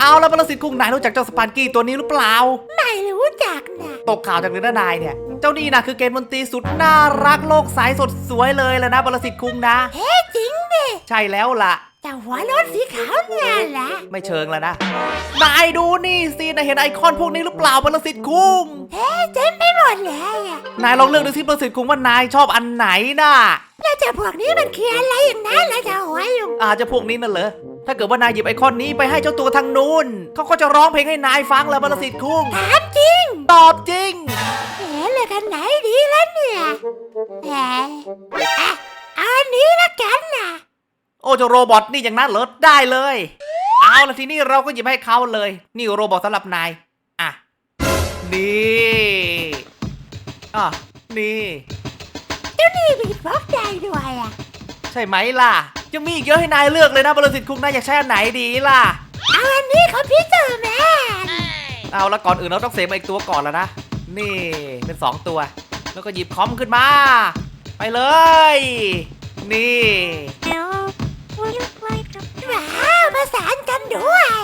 เอาแล้วปรสิตคุงนายรู้จักเจ้าสปานกี้ตัวนี้หรือเปล่า ไม่รู้จักนะตกข่าวจากเรือดานายเนี่ย เจ้านี่นะคือเกณฑ์มนตรีสุดน่ารักโลกใสสดสวยเลยแหละนะปรสิตคุงนะ เฮ้จริงดิใช่แล้วล่ะ แต่หัวรถสีขาวเนี่ยแหละไม่เชิงแล้วนะ นายดูนี่สินายเห็นไอคอนพวกนี้หรือเปล่าปรสิตคุงเฮ้เต็มไปหมดเลยอะนายลองเลือกดูสิปรสิตคุงว่านายชอบอันไหนน่ะแล้วเจะพวกนี้มันคืออะไรอย่างนั้นล่ะเจ้าหัวยุงอาจจะพวกนี้นั่นเหรอ ถ้าเกิดว่านายหยิบไอคอนนี้ไปให้เจ้าตัวทางนู้นเขาก็จะร้องเพลงให้นายฟังแล้วปรสิตคุงถามจริง ตอบจริงเฮ้เลือกกันไหนดีแล้วเนี่ยเฮ้อะเอาอันนี้ละกันนะโอ้เจ้าโรบอทนี่อย่างนั้นเหรอได้เลย เอาละทีนี้เราก็หยิบให้เขาเลย นี่โรบอทสำหรับนาย อะ นี่อะนี่ เจ้านี่บีดบ็อกซ์ได้ด้วยอะ ใช่ไหมล่ะ ยังมีอีกเยอะให้นายเลือกเลยนะบริสิทธิ์คุงนายอยากใช้อันไหนดีล่ะ เอาอันนี้คอมพิวเตอร์แมนเอาละก่อนอื่นเราต้องเซฟมาอีกตัวก่อนแล้วนะ นี่เป็นสองตัว แล้วก็หยิบคอมขึ้นมา ไปเลย นี่ว้าวประสานกันด้วย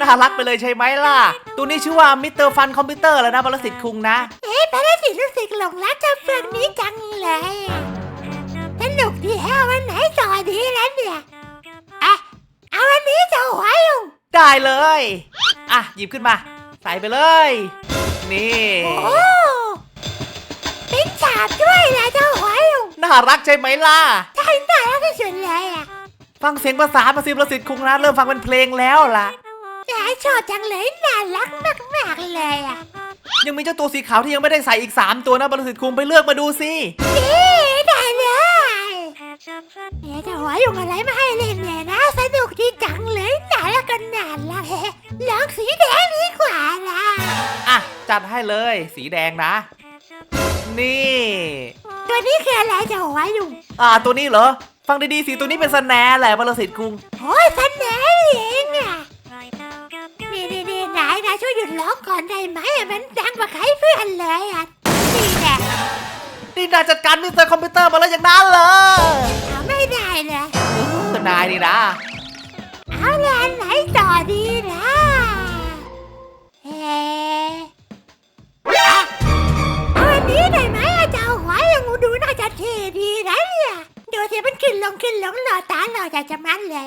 น่ารักไปเลยใช่ไหมล่ะ ตัวนี้ชื่อว่ามิสเตอร์ฟันคอมพิวเตอร์แล้วนะบริสิทธิ์คุงนะ เอ๊ะพระราชินีรู้สึกหลงรักเจ้าเฟืองนี้จังเลย อะสนุกดีแฮวันไหนต่อดีแล้วเนี่ยอะเอาอันนี้จ้าหัวยุงได้เลย อะ หยิบขึ้นมา ใส่ไปเลย นี่ โอ้เป็นฉาบด้วยนะเจ้าหัวยุงน่ารักใช่ไหมล่ะ ใช่น่ารักที่สุดเลยอะฟังเสียงภาษามาสิบประสิทธิ์คุงนะเริ่มฟังเป็นเพลงแล้วล่ะแต่ชอบจังเลยน่ารักมากๆเลยอะยังมีเจ้าตัวสีขาวที่ยังไม่ได้ใส่อีก 3 ตัวนะประสิทธิ์คุงไปเลือกมาดูสิ นี่ เอ๊ะเจ้าหัวยุงอะไรมาให้เล่นเนี่ยนะ สนุกดีจังเลยน่ารักกันนานละเฮ้ลองสีแดงดีกว่าล่ะอะ จัดให้เลยสีแดงนะ นี่ ตัวนี้คืออะไรเจ้าหัวยุงอ่าตัวนี้เหรอ ฟังดีๆสิตัวนี้เป็นสแนร์แหละประสิทธิ์คุง โอ้ยสันแหนเองอะนี่นี่นี่นายนายช่วยหยุดร้องก่อนได้ไหมอะมันดังกว่าใครเพื่อนเลยอะนี่แหละ นี่นายจัดการมิสเตอร์คอมพิวเตอร์มาแล้วอย่างนั้นเลยเอาไม่ได้เลยเออนายนี่นะเอางานไหนต่อดีนะเอ๊ะอะเอาอันนี้ได้ไหมอะเจ้าหัวยังดูน่าจะเท่ดีนะเนี่ยดูสิมันขึ้นลงขึ้นลงหล่อตาหล่ออยากจะมันเลย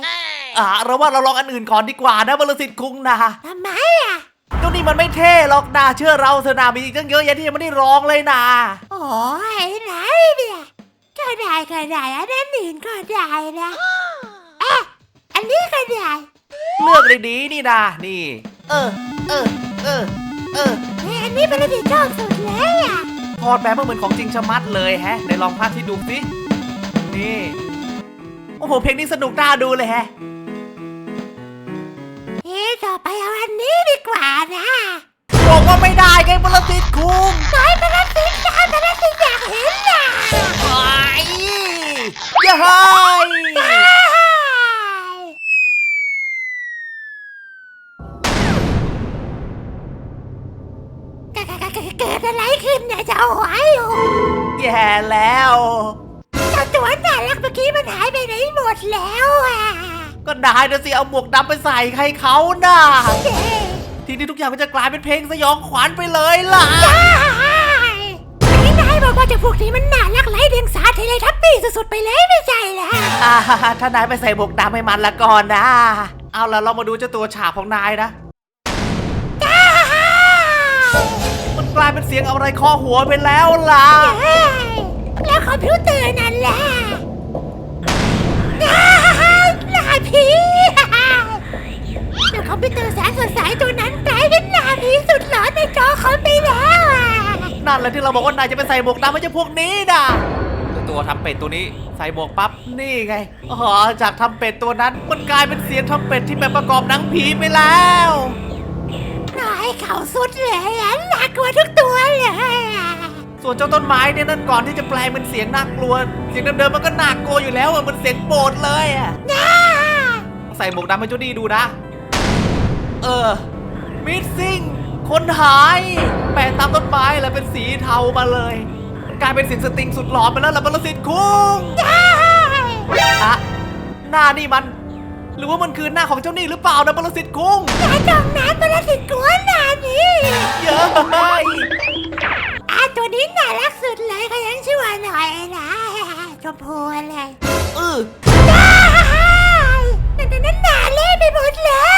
อ่าเราว่าเราลองอันอื่นก่อนดีกว่านะประสิทธิ์คุงนะทำไมอะ ตัวนี้มันไม่เท่หรอกนะเชื่อเราเถอะนะมีอีกตั้งเยอะแยะที่ยังไม่ได้ร้องเลยนะโอ้ยไหนเนี่ยก็ได้ก็ได้อันนั้นอื่นก็ได้นะเอ๊ะอันนี้ก็ได้เลือกเลยดีๆนี่นะนี่ เออ เออ เออ เออเฮ้ยอันนี้เป็นอะไรที่ชอบสุดเลยอะถอดแบบมาเหมือนของจริงชะมัดเลยแฮะไหนลองภาพที่ดูสินี่โอ้โหเพลงนี้สนุกน่าดูเลยแฮะเอ๊ะต่อไปเอาอันนี้ดีกว่า ดอะไรขึ้นเนี่ยเจ้าหัวอยู่แย่แล้ว เจ้าตัวน่ารักเมื่อกี้มันหายไปไหนหมดแล้วอะก็ได้นะสิเอาหมวกดำไปใส่ใครเขาน่ะเย้ทีนี้ทุกอย่างมันจะกลายเป็นเพลงสยองขวัญไปเลยล่ะ นี่นายบอกว่าเจะพวกนี้มันน่ารักไร้เดียงสาเทเลทับปี้สุดๆไปเลยไม่ใช่เหรออ่าถ้านายไปใส่หมวกดำให้มันละก่อนนะ เอาละเรามาดูเจ้าตัวฉาบของนายนะ เป็นเสียงอะไรเคอหัวไปแล้วล่ะเฮ้ยแล้วคอมพิวเตอร์นั่นแหละหน้าผีเจ้าคอมพิวเตอร์แสนสดใสตัวนั้นกลายเป็นหน้าผีสุดหลอนในจอคอมไปแล้วอะนั่นแหละที่เราบอกว่านายจะไปใส่หมวกดำให้เจ้าพวกนี้นะเจ้าตัวทำเป็ดตัวนี้ใส่หมวกปั๊บนี่ไงอ๋อจากทำเป็ดตัวนั้นมันกลายเป็นเสียงทำเป็ดที่แบบประกอบหนังผีไปแล้วน้อย เขาสุดเลยน่ากลัวทุกตัวเลยส่วนเจ้าต้นไม้เนี่ยนั่นก่อนที่จะแปลงเป็นเสียงน่ากลัว เสียงเดิมๆมันก็น่ากลัวอยู่แล้วอะมันเสียงโปรดเลยอะใส่หมวกดำให้เจ้าดีดูนะ เออมิดซิ่งคนหาย แปะตามต้นไม้แล้วเป็นสีเทามาเลย กลายเป็นเสียงสตริงสุดหลอนไปแล้วล่ะบรสิทธิ์คุ้งอะหน้านี่มัน หรือว่ามันคือหน้าของเจ้านี่หรือเปล่านะปรสิตคุ้งอย่าจมน้ำปรสิตกวนหนานี่เย้ยอะตัวนี้น่ารักสุดเลยก็ยังชื่อว่าหน่อยนะชมพูอะไรเออนั่นนั่นหนาเล่ไปหมดเลย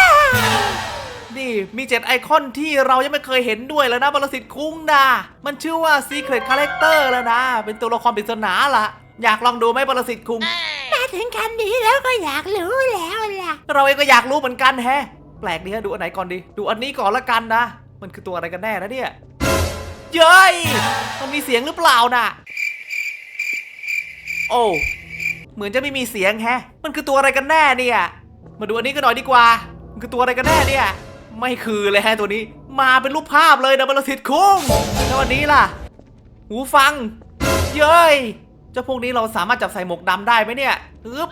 นี่มีเจ็ดไอคอนที่เรายังไม่เคยเห็นด้วยแล้วนะปรสิตคุ้งนะมันชื่อว่า Secret Character แล้วนะ เป็นตัวละครปริศนาล่ะ อยากลองดูไหมปรสิตคุ้งมา ถึงคันนี้แล้วก็อยากรู้แล้วล่ะ เราเองก็อยากรู้เหมือนกันแฮะ แปลกดีฮะดูอันไหนก่อนดี ดูอันนี้ก่อนละกันนะ มันคือตัวอะไรกันแน่นะเนี่ย เย้ย มันมีเสียงหรือเปล่าน่ะ โอ้ เหมือนจะไม่มีเสียงแฮะ มันคือตัวอะไรกันแน่เนี่ย มาดูอันนี้กันหน่อยดีกว่า มันคือตัวอะไรกันแน่เนี่ย ไม่คือเลยฮะตัวนี้ มาเป็นรูปภาพเลยนะบรสิทธิ์คุ้งแล้วอันนี้ล่ะ หูฟัง เย้ย เจ้าพวกนี้เราสามารถจับใส่หมวกดำได้ไหมเนี่ย อึ๊บ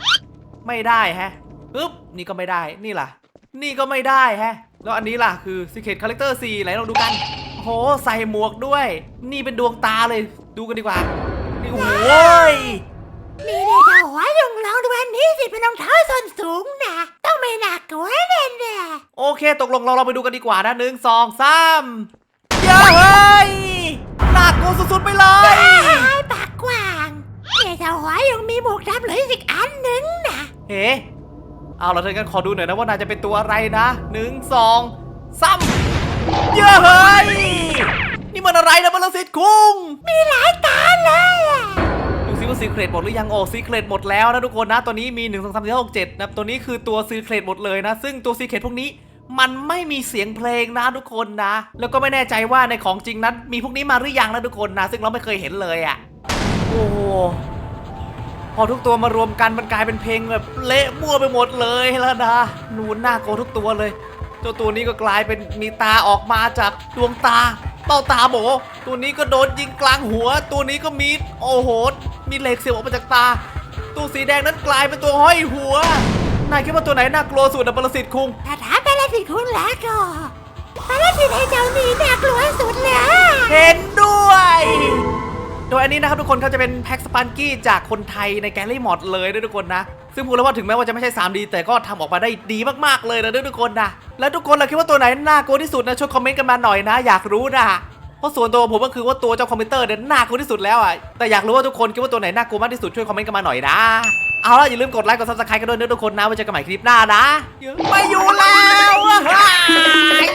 ไม่ได้แฮะอึ๊บนี่ก็ไม่ได้นี่ล่ะ นี่ก็ไม่ได้แฮะ แล้วอันนี้ล่ะคือ Secret Character 4ไหนลองดูกันโหใส่หมวกด้วย นี่เป็นดวงตาเลยดูกันดีกว่านี่โอ้โหยมีเด็กเอาหัวยุงลองดูอันนี้สิเป็นรองเท้าส้นสูงนะต้องไม่หนักกว่าแน่แน่โอเค ตกลงเราเราไปดูกันดีกว่านะหนึ่งสองสามเย้เฮ้ยน่ากลัวสุดๆไปเลย ไอ้ปากกว้างเด็กเอาหัวยุงมีหมวกดำเหลืออีกอันหนึ่งนะ เฮ้ เอาเราเธอกันขอดูหน่อยนะว่านายจะเป็นตัวอะไรนะหนึ่งสองสามเย้เฮ้ยนี่มันอะไรนะบรสิทธิ์คุ้งมีหลายตาเลยอะดูซิว่าซีเครตหมดหรือยังโอ้ซีเครตหมดแล้วนะทุกคนนะตัวนี้มี1 2 3 4 5 6 7นะตัวนี้คือตัวซีเครตหมดเลยนะ ซึ่งตัวซีเครตพวกนี้มันไม่มีเสียงเพลงนะทุกคนนะ แล้วก็ไม่แน่ใจว่าในของจริงนั้น มีพวกนี้มาหรือยังนะทุกคนนะ ซึ่งเราไม่เคยเห็นเลยอะ่ะ โอ้โห พอทุกตัวมารวมกันมันกลายเป็นเพลงแบบเละมั่วไปหมดเลยแล้วนะนูนหน้าโกลัวทุกตัวเลย เจ้าตัวนี้ก็กลายเป็นมีตาออกมาจากดวงตาเบ้าตาโบตัวนี้ก็โดนยิงกลางหัว ตัวนี้ก็มีโอ้โหมีเหล็กเสียบออกมาจากตา ตัวสีแดงนั้นกลายเป็นตัวห้อยหัวนายคิดว่าตัวไหนน่ากลัวสุดอะปรสิตคุงถ้าถามปรสิตคุณแล้วก็ปรสิตไอ้เจ้านี่น่ากลัวสุดเลยเห็นด้วยโดยอั นนี้นะครับทุกคนเขาจะเป็นแพ็กสปันกี้จากคนไทยในแกลลี่มอดเลยด้วยทุกคนนะ ซึ่งพูดแล้วว่าถึงแม้ว่าจะไม่ใช่ 3D แต่ก็ทำออกมาได้ดีมากๆเลยนะด้วยทุกคนนะ แล้วทุกคนล่ะคิดว่าตัวไหนน่ากลัวที่สุดนะช่วยคอมเมนต์กันมาหน่อยนะ อยากรู้นะเพราะส่วนตัวผมก็คือว่าตัวเจ้าคอมพิวเตอร์เนี่ยน่ากลัวที่สุดแล้วอะแต่อยากรู้ว่าทุกคนคิดว่าตัวไหนน่ากลัวมากที่สุดช่วยคอมเมนต์กันมาหน่อยนะเอาล่ะอย่าลืมกดไลค์กดซับสไครต์กันด้วยนะทุกคนนะไว้เจอกันใหม่คลิปหน้านะไม่อยู่แล้วอะเฮ้ย